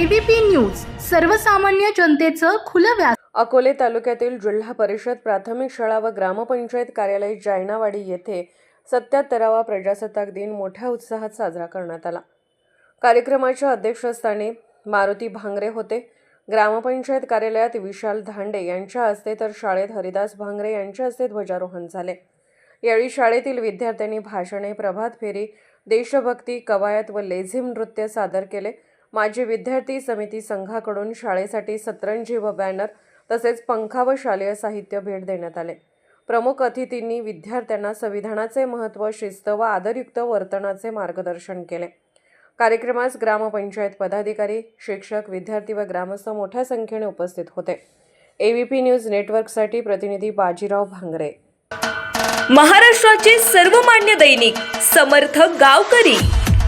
ABP news सर्वसामान्य जनतेचं खुलं व्यास अकोले तालुक्यातील जिल्हा परिषद प्राथमिक शाळा व ग्रामपंचायत कार्यालय जायनावाडी येथे सत्याहत्तरावा प्रजासत्ताक दिन मोठ्या उत्साहात साजरा करण्यात आला. कार्यक्रमाच्या अध्यक्षस्थानी मारुती भांगरे होते. ग्रामपंचायत कार्यालयात विशाल धांडे यांच्या हस्ते तर शाळेत हरिदास भांगरे यांच्या हस्ते ध्वजारोहण झाले. यावेळी शाळेतील विद्यार्थ्यांनी भाषणे प्रभात फेरी देशभक्ती कवायत व लेझिम नृत्य सादर केले. माजी विद्यार्थी समिती संघाकडून शाळेसाठी सतरंजी व बॅनर तसेच पंखा व शालेय साहित्य भेट देण्यात आले. प्रमुख अतिथींनी विद्यार्थ्यांना संविधानाचे महत्त्व शिस्त व आदरयुक्त वर्तनाचे मार्गदर्शन केले. कार्यक्रमास ग्रामपंचायत पदाधिकारी शिक्षक विद्यार्थी व ग्रामस्थ मोठ्या संख्येने उपस्थित होते. एबीपी न्यूज नेटवर्कसाठी प्रतिनिधी बाजीराव भांगरे. महाराष्ट्राचे सर्वमान्य दैनिक समर्थ गावकरी.